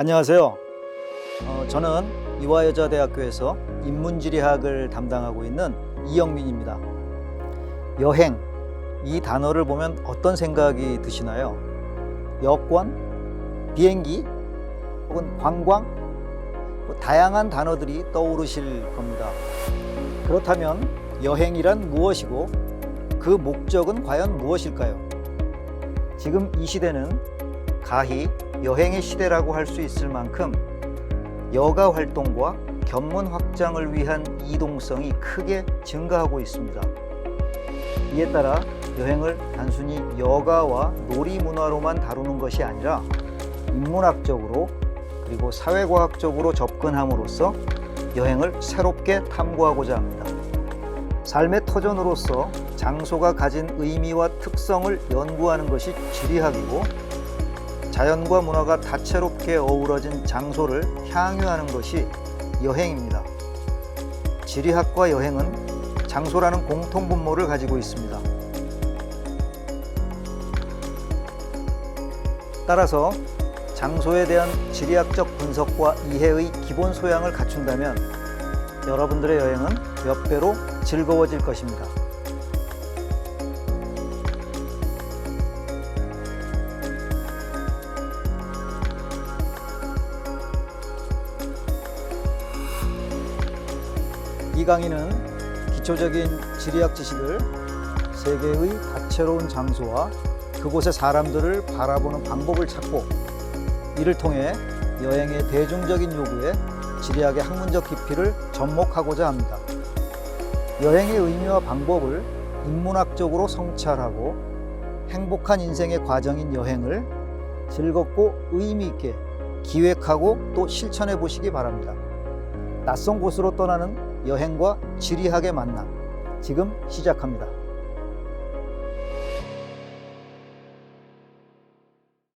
안녕하세요. 어, 저는 이화여자대학교에서 인문지리학을 담당하고 있는 이영민입니다. 여행 이 단어를 보면 어떤 생각이 드시나요? 여권, 비행기, 혹은 관광, 뭐 다양한 단어들이 떠오르실 겁니다. 그렇다면 여행이란 무엇이고 그 목적은 과연 무엇일까요? 지금 이 시대는 가히 여행의 시대라고 할 수 있을 만큼 여가 활동과 견문 확장을 위한 이동성이 크게 증가하고 있습니다. 이에 따라 여행을 단순히 여가와 놀이 문화로만 다루는 것이 아니라 인문학적으로 그리고 사회과학적으로 접근함으로써 여행을 새롭게 탐구하고자 합니다. 삶의 터전으로서 장소가 가진 의미와 특성을 연구하는 것이 지리학이고 자연과 문화가 다채롭게 어우러진 장소를 향유하는 것이 여행입니다. 지리학과 여행은 장소라는 공통 분모를 가지고 있습니다. 따라서 장소에 대한 지리학적 분석과 이해의 기본 소양을 갖춘다면 여러분들의 여행은 몇 배로 즐거워질 것입니다. 이 강의는 기초적인 지리학 지식을 세계의 다채로운 장소와 그곳의 사람들을 바라보는 방법을 찾고 이를 통해 여행의 대중적인 요구에 지리학의 학문적 깊이를 접목하고자 합니다. 여행의 의미와 방법을 인문학적으로 성찰하고 행복한 인생의 과정인 여행을 즐겁고 의미 있게 기획하고 또 실천해 보시기 바랍니다. 낯선 곳으로 떠나는 여행과 지리학의 만남 지금 시작합니다.